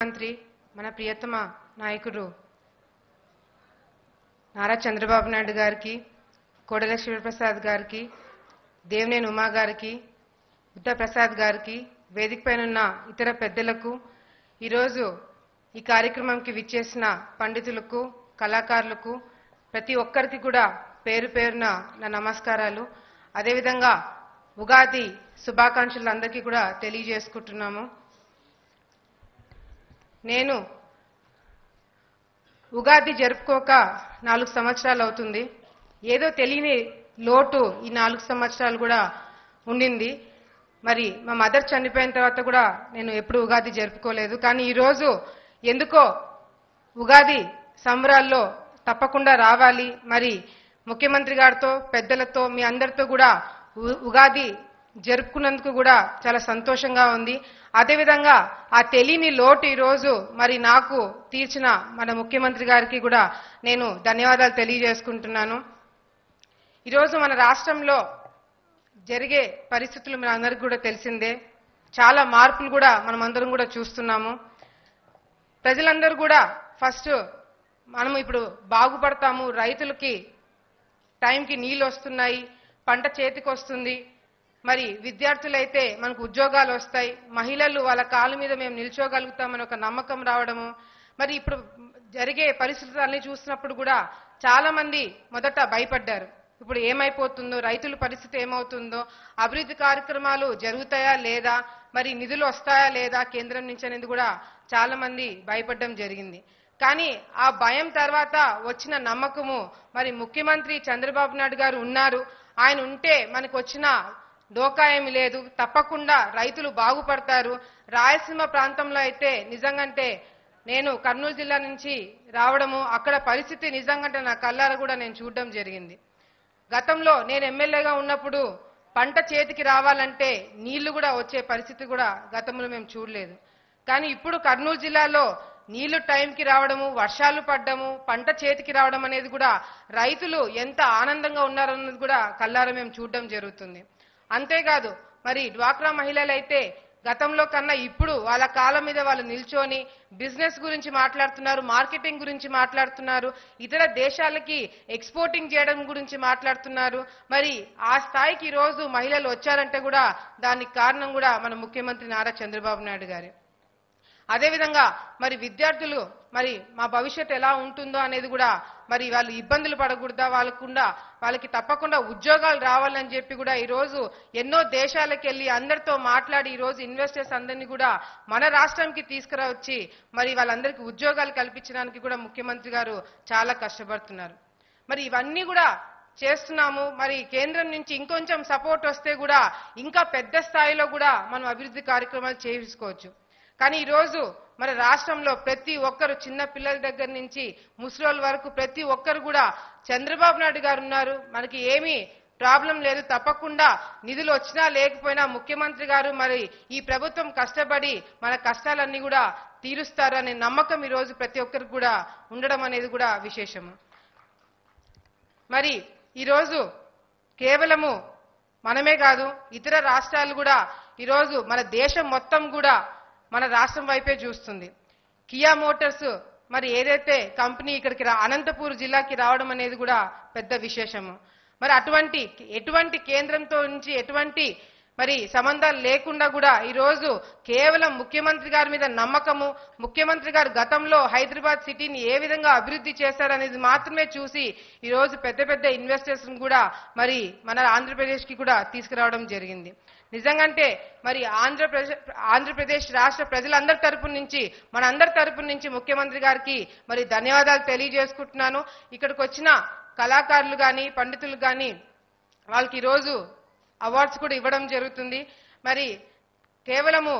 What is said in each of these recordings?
మంత్రి మన ప్రియతమ నాయకుడు నారా చంద్రబాబు నాయుడు గారికి కోడెల శివప్రసాద్ గారికి దేవినేని ఉమా గారికి బుద్ధప్రసాద్ గారికి వేదిక ఉన్న ఇతర పెద్దలకు ఈరోజు ఈ కార్యక్రమంకి విచ్చేసిన పండితులకు కళాకారులకు ప్రతి ఒక్కరికి కూడా పేరు పేరున నా నమస్కారాలు. అదేవిధంగా ఉగాది శుభాకాంక్షలు అందరికీ కూడా తెలియజేసుకుంటున్నాము. నేను ఉగాది జరుపుకోక నాలుగు సంవత్సరాలు అవుతుంది. ఏదో తెలియని లోటు ఈ నాలుగు సంవత్సరాలు కూడా ఉండింది. మరి మా మదర్ చనిపోయిన తర్వాత కూడా నేను ఎప్పుడు ఉగాది జరుపుకోలేదు. కానీ ఈరోజు ఎందుకో ఉగాది సంబరాల్లో తప్పకుండా రావాలి. మరి ముఖ్యమంత్రి గారితో పెద్దలతో మీ అందరితో కూడా ఉగాది జరుపుకున్నందుకు కూడా చాలా సంతోషంగా ఉంది. అదేవిధంగా ఆ తెలియని లోటు ఈరోజు మరి నాకు తీర్చిన మన ముఖ్యమంత్రి గారికి కూడా నేను ధన్యవాదాలు తెలియజేసుకుంటున్నాను. ఈరోజు మన రాష్ట్రంలో జరిగే పరిస్థితులు మన అందరికీ కూడా తెలిసిందే. చాలా మార్పులు కూడా మనం అందరం కూడా చూస్తున్నాము. ప్రజలందరూ కూడా ఫస్ట్ మనం ఇప్పుడు బాగుపడతాము రైతులకి టైంకి నీళ్ళు వస్తున్నాయి పంట చేతికి వస్తుంది. మరి విద్యార్థులైతే మనకు ఉద్యోగాలు వస్తాయి. మహిళలు వాళ్ళ కాళ్ళ మీద మేము నిల్చోగలుగుతామని ఒక నమ్మకం రావడము. మరి ఇప్పుడు జరిగే పరిస్థితులన్నీ చూసినప్పుడు కూడా చాలామంది మొదట భయపడ్డారు. ఇప్పుడు ఏమైపోతుందో రైతుల పరిస్థితి ఏమవుతుందో అభివృద్ధి కార్యక్రమాలు జరుగుతాయా లేదా మరి నిధులు వస్తాయా లేదా కేంద్రం నుంచి అనేది కూడా చాలామంది భయపడడం జరిగింది. కానీ ఆ భయం తర్వాత వచ్చిన నమ్మకము. మరి ముఖ్యమంత్రి చంద్రబాబు నాయుడు గారు ఉన్నారు. ఆయన ఉంటే మనకు వచ్చిన డోకా ఏమి లేదు. తప్పకుండా రైతులు బాగుపడతారు. రాయలసీమ ప్రాంతంలో అయితే నిజంగంటే నేను కర్నూలు జిల్లా నుంచి రావడము అక్కడ పరిస్థితి నిజంగంటే నా కళ్ళార కూడా నేను చూడడం జరిగింది. గతంలో నేను ఎమ్మెల్యేగా ఉన్నప్పుడు పంట చేతికి రావాలంటే నీళ్ళు కూడా వచ్చే పరిస్థితి కూడా గతంలో మేము చూడలేదు. కానీ ఇప్పుడు కర్నూలు జిల్లాలో నీళ్ళు టైంకి రావడము వర్షాలు పడ్డము పంట చేతికి రావడం అనేది కూడా రైతులు ఎంత ఆనందంగా ఉన్నారన్నది కూడా కల్లారా మేము చూడడం జరుగుతుంది. అంతేకాదు మరి డ్వాక్రా మహిళలు అయితే గతంలో కన్నా ఇప్పుడు వాళ్ళ కాలం మీద వాళ్ళు నిల్చొని బిజినెస్ గురించి మాట్లాడుతున్నారు మార్కెటింగ్ గురించి మాట్లాడుతున్నారు ఇతర దేశాలకి ఎక్స్పోర్టింగ్ చేయడం గురించి మాట్లాడుతున్నారు. మరి ఆ స్థాయికి ఈరోజు రోజు మహిళలు వచ్చారంటే కూడా దానికి కారణం కూడా మన ముఖ్యమంత్రి నారా చంద్రబాబు నాయుడు గారే. అదేవిధంగా మరి విద్యార్థులు మరి మా భవిష్యత్ ఎలా ఉంటుందో అనేది కూడా మరి వాళ్ళు ఇబ్బందులు పడకూడదా వాళ్ళకుండా వాళ్ళకి తప్పకుండా ఉద్యోగాలు రావాలని చెప్పి కూడా ఈరోజు ఎన్నో దేశాలకు వెళ్ళి అందరితో మాట్లాడి ఈ రోజు ఇన్వెస్టర్స్ అందరినీ కూడా మన రాష్ట్రానికి తీసుకురావచ్చి మరి వాళ్ళందరికీ ఉద్యోగాలు కల్పించడానికి కూడా ముఖ్యమంత్రి గారు చాలా కష్టపడుతున్నారు. మరి ఇవన్నీ కూడా చేస్తున్నాము. మరి కేంద్రం నుంచి ఇంకొంచెం సపోర్ట్ వస్తే కూడా ఇంకా పెద్ద స్థాయిలో కూడా మనం అభివృద్ధి కార్యక్రమాలు చేసుకోవచ్చు కానీ ఈరోజు మన రాష్ట్రంలో ప్రతి ఒక్కరు చిన్న పిల్లల దగ్గర నుంచి ముసలోళ్ళ వరకు ప్రతి ఒక్కరు కూడా చంద్రబాబు నాయుడు గారు ఉన్నారు. మనకి ఏమీ ప్రాబ్లం లేదు. తప్పకుండా నిధులు వచ్చినా లేకపోయినా ముఖ్యమంత్రి గారు మరి ఈ ప్రభుత్వం కష్టపడి మన కష్టాలన్నీ కూడా తీరుస్తారు అనే నమ్మకం ఈ రోజు ప్రతి ఒక్కరికి కూడా ఉండడం అనేది కూడా విశేషము. మరి ఈరోజు కేవలము మనమే కాదు ఇతర రాష్ట్రాలు కూడా ఈరోజు మన దేశం మొత్తం కూడా మన రాష్ట్రం వైపే చూస్తుంది. కియా మోటార్స్ మరి ఏదైతే కంపెనీ ఇక్కడికి రా అనంతపూర్ జిల్లాకి రావడం అనేది కూడా పెద్ద విశేషము. మరి అటువంటి ఎటువంటి కేంద్రంతో నుంచి ఎటువంటి మరి సంబంధాలు లేకుండా కూడా ఈరోజు కేవలం ముఖ్యమంత్రి గారి మీద నమ్మకము ముఖ్యమంత్రి గారు గతంలో హైదరాబాద్ సిటీని ఏ విధంగా అభివృద్ధి చేశారనేది మాత్రమే చూసి ఈ రోజు పెద్ద పెద్ద ఇన్వెస్టర్స్ కూడా మరి మన ఆంధ్రప్రదేశ్కి కూడా తీసుకురావడం జరిగింది. నిజంగంటే మరి ఆంధ్రప్రదేశ్ ఆంధ్రప్రదేశ్ రాష్ట్ర ప్రజలందరి తరపు నుంచి మన అందరి తరపు నుంచి ముఖ్యమంత్రి గారికి మరి ధన్యవాదాలు తెలియజేసుకుంటున్నాను. ఇక్కడికి వచ్చిన కళాకారులు కానీ పండితులు కానీ వాళ్ళకి ఈరోజు అవార్డ్స్ కూడా ఇవ్వడం జరుగుతుంది. మరి కేవలము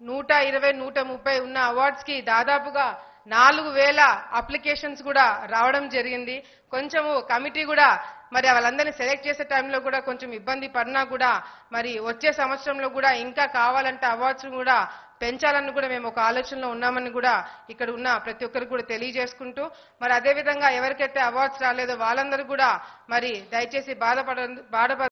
నూట ఇరవై నూట ముప్పై ఉన్న అవార్డ్స్కి దాదాపుగా నాలుగు వేల అప్లికేషన్స్ కూడా రావడం జరిగింది. కొంచెము కమిటీ కూడా మరి వాళ్ళందరినీ సెలెక్ట్ చేసే టైంలో కూడా కొంచెం ఇబ్బంది పడినా కూడా మరి వచ్చే సంవత్సరంలో కూడా ఇంకా కావాలంటే అవార్డ్స్ కూడా పెంచాలని కూడా మేము ఒక ఆలోచనలో ఉన్నామని కూడా ఇక్కడ ఉన్న ప్రతి ఒక్కరికి కూడా తెలియజేసుకుంటూ మరి అదే విధంగా ఎవరికైతే అవార్డ్స్ రాలేదో వాళ్ళందరూ కూడా మరి దయచేసి బాధపడ బాధపడ